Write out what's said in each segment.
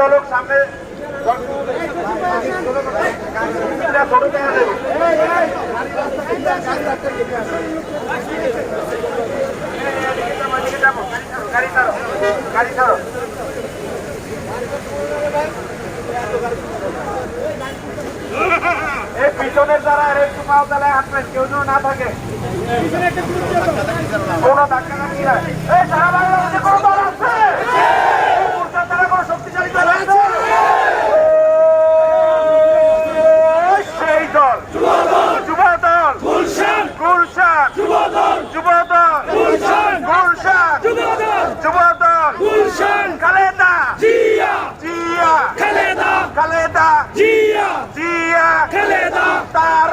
দলক সামনে পিছনের যারা একটু পাও তাহলে হাঁটবেন কেউ যেন না থাকে। কোনো ধাক্কা পার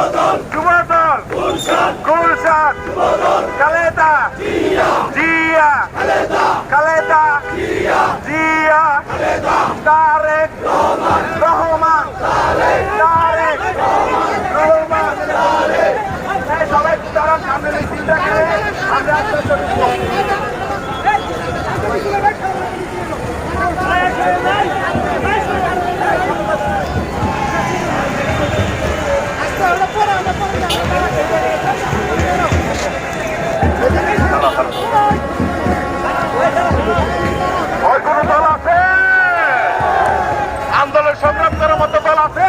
দাদা আন্দোলন সংগ্রাম করার মতো দল আছে?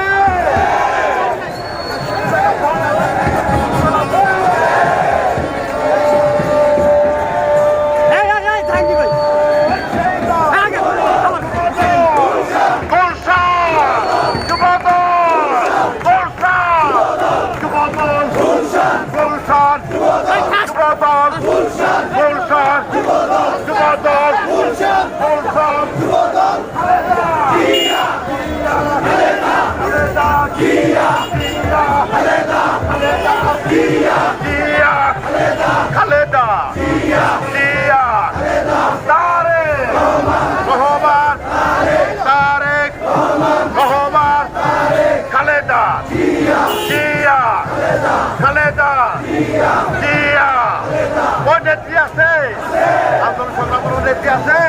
আছে।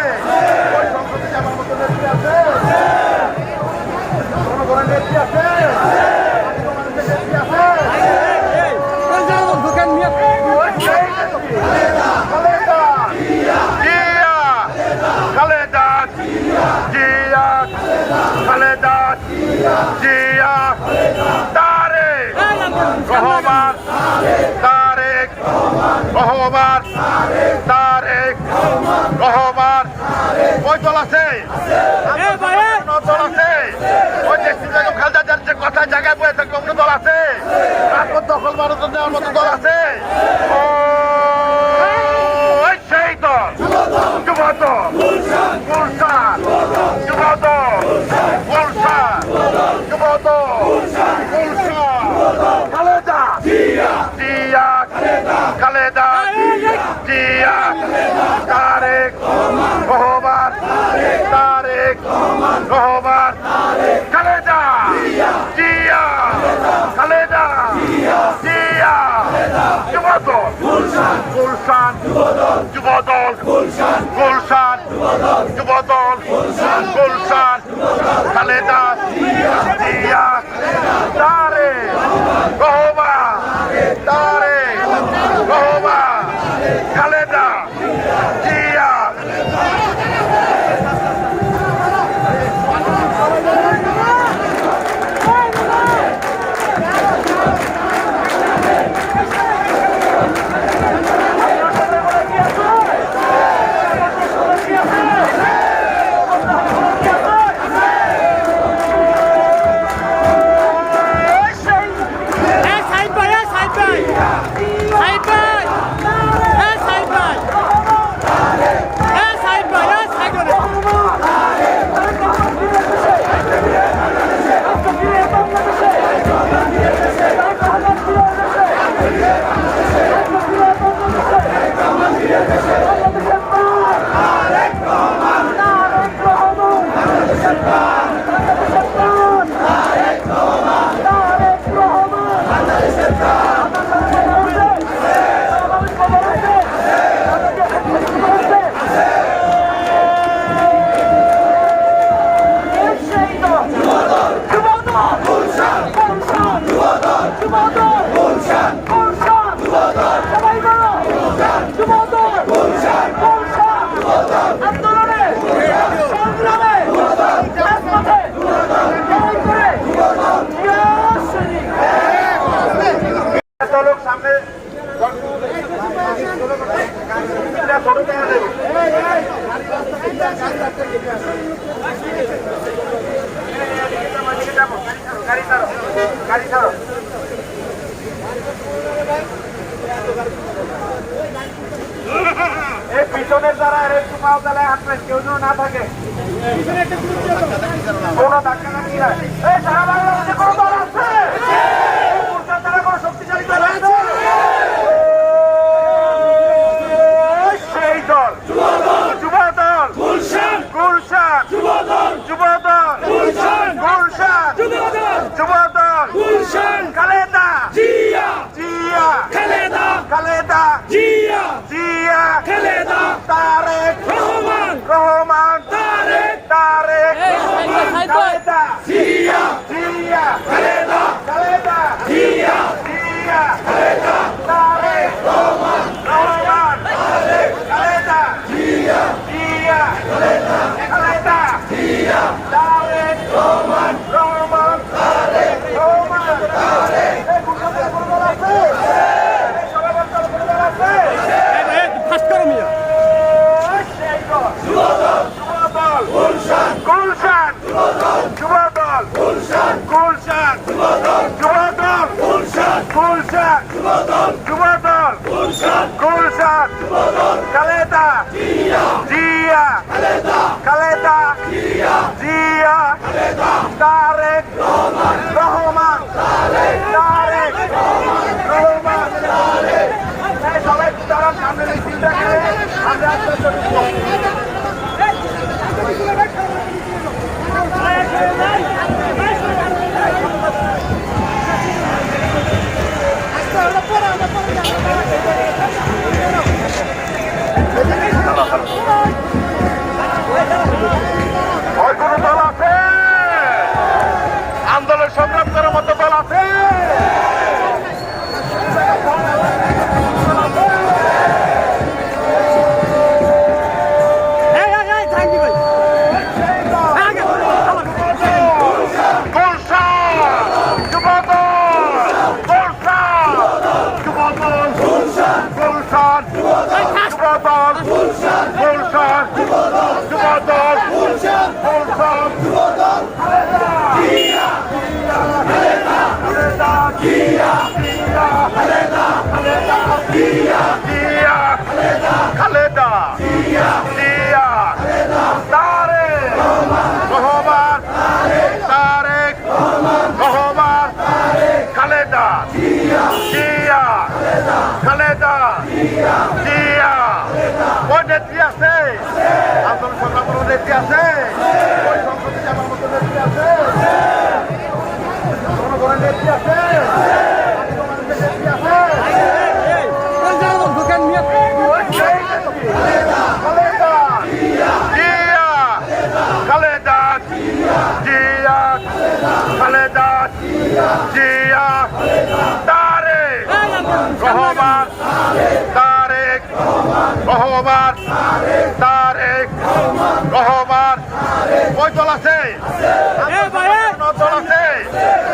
ওই সংসদে আমার মতো নেত্রী আছে। কোনো কোনো নেত্রী আছে। আপনার কেউ না থাকে। কোনো ধাক্কা নাকি নাই trabajar. রহমান তারেক রহমান ওই দল আছে। দল আছে।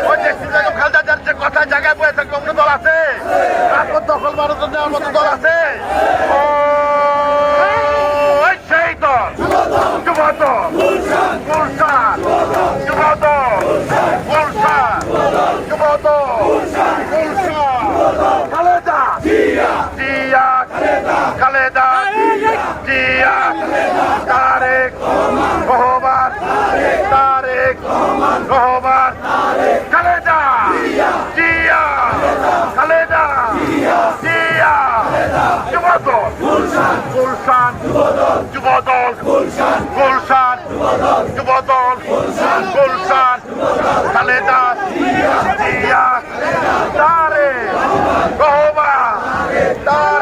ওই যে বেগম খালদা যার কথা জায়গায় বয়ে থাকে অন্য দল আছে। তারপর দখল মানুষজন নেওয়ার মতো দল আছে। সেই দল। যুব দল গুলশান। যুবদল। গুলশান। যুবদল। গুলশান। খালেদা জিয়া। তারে। রহমান। তার।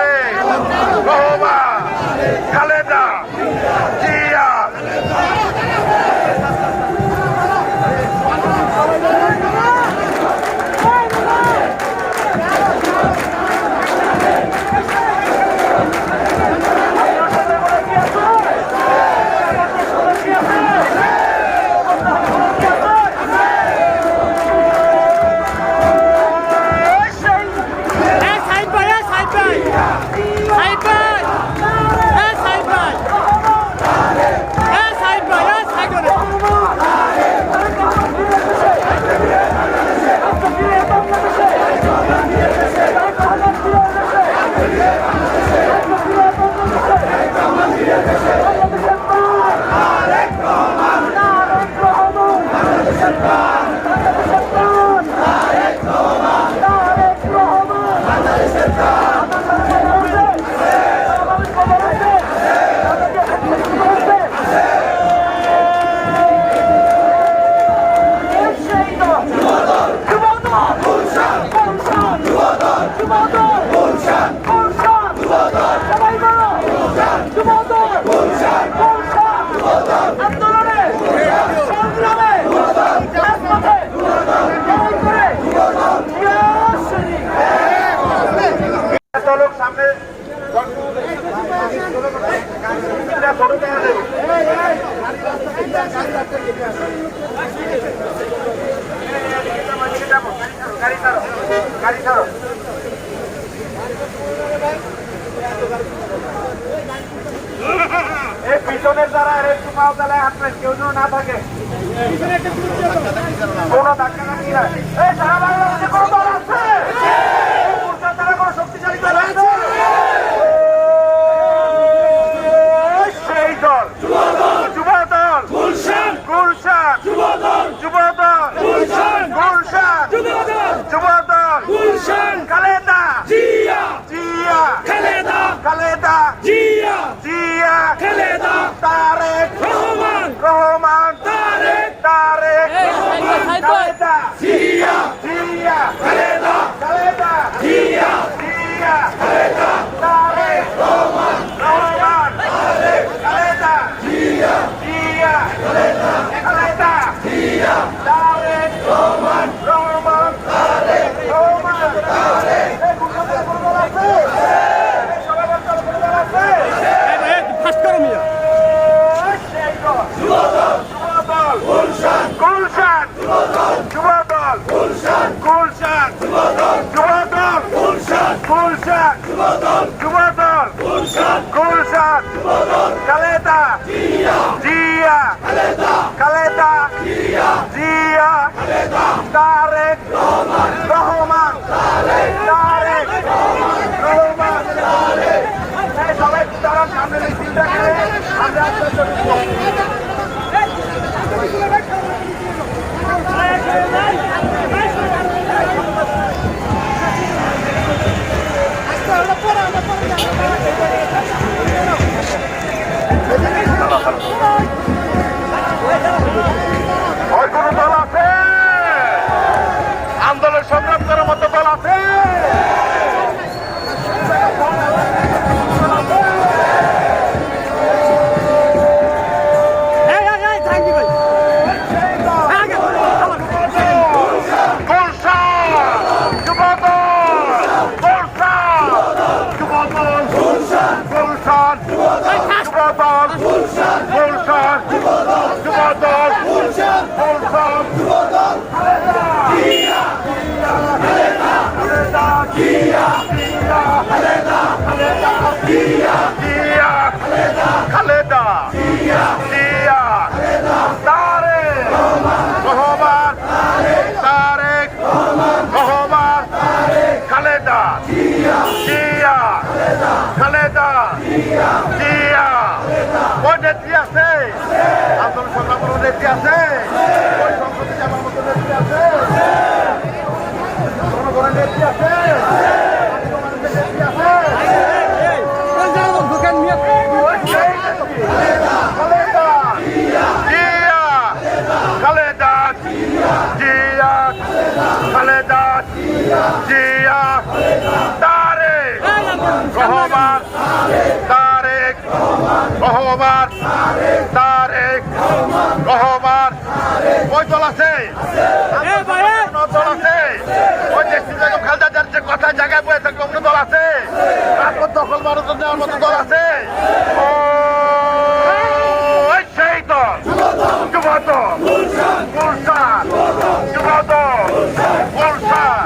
না থাকে। কোনো ধাক্কা Yeah. আছে। দল আছে। ওই দেশি বেগম খালদাদার যে কথা দল আছে। তারপর দখল মানুষের দল আছে। সেই দল। যুব দল গুলশান। যুব দল গুলশান।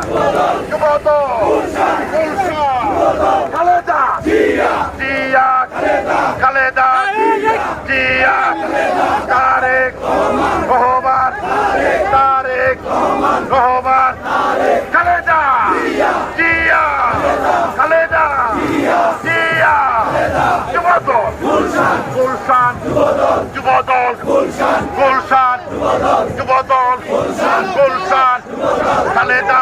চলে যাও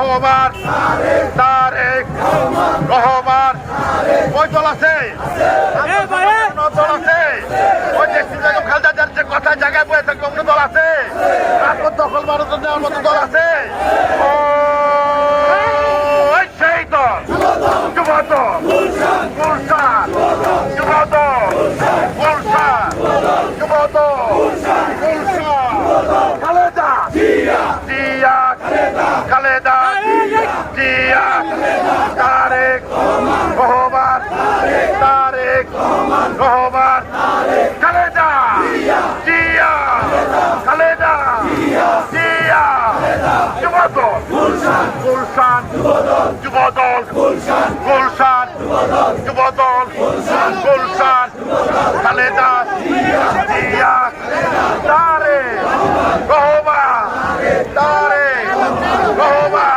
রহমান। তারেক রহমান। ওই দল আছে। কথা জায়গায় বয়ে থাকবে অন্য দল আছে। তারপর দখল মানুষের নেওয়ার মতো দল আছে? খালেদা জিয়া তারে রহবা তারে রহবা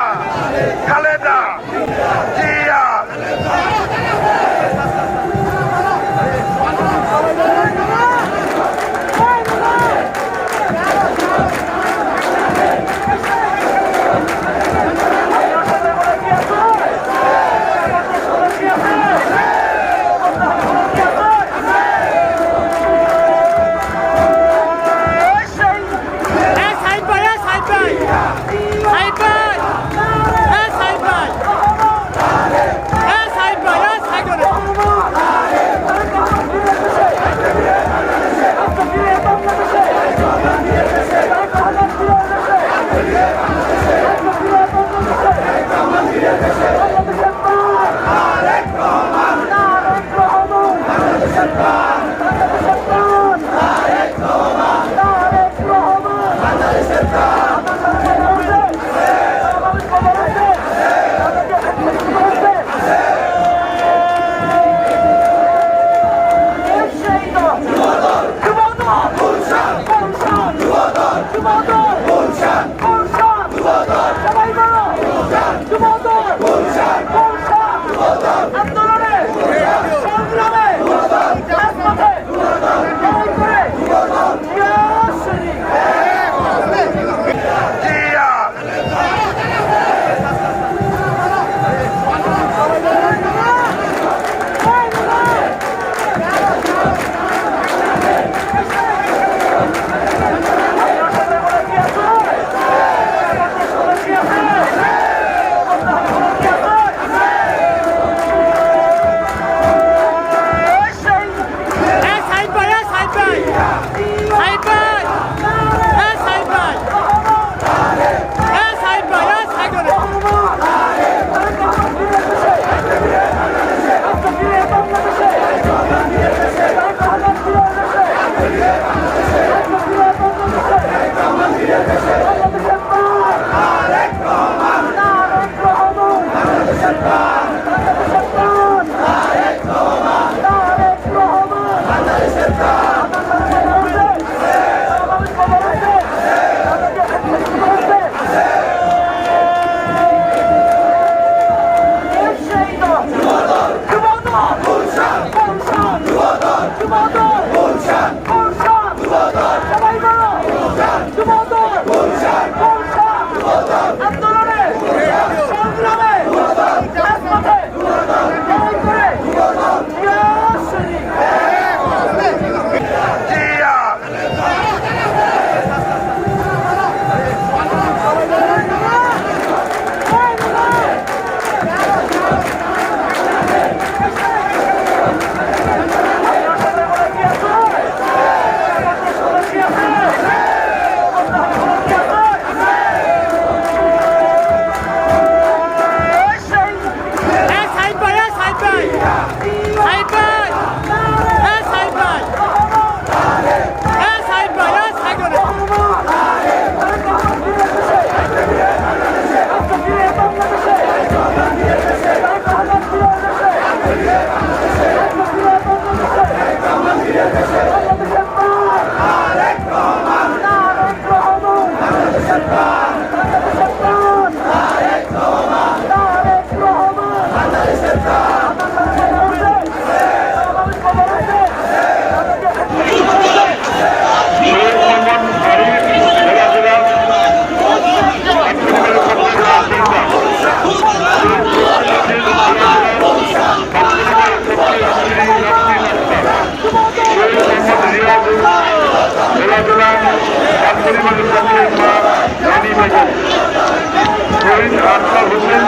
আফতাব হোসেন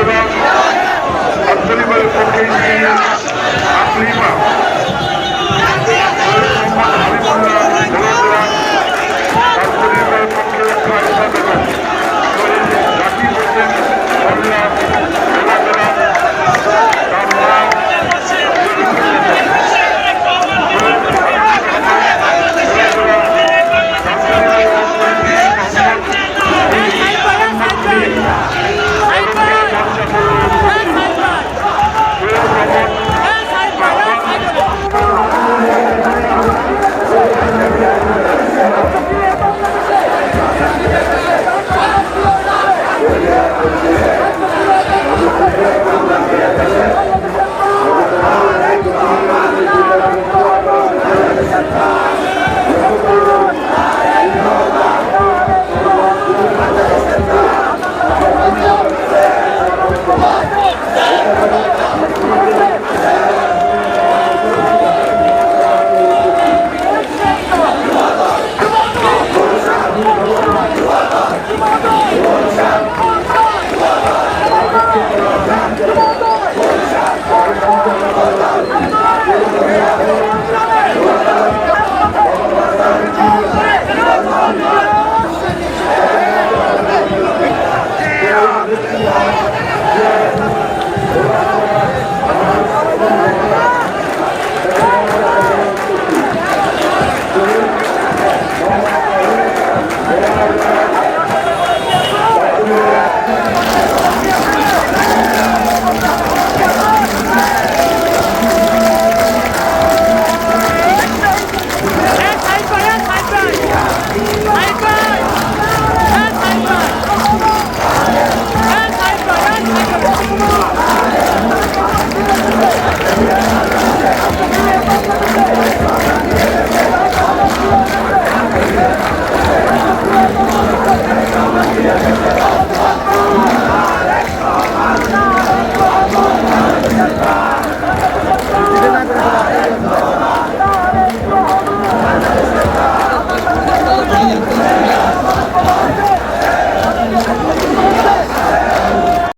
এবং পরিবারের পক্ষে স্ত্রী আকলিমা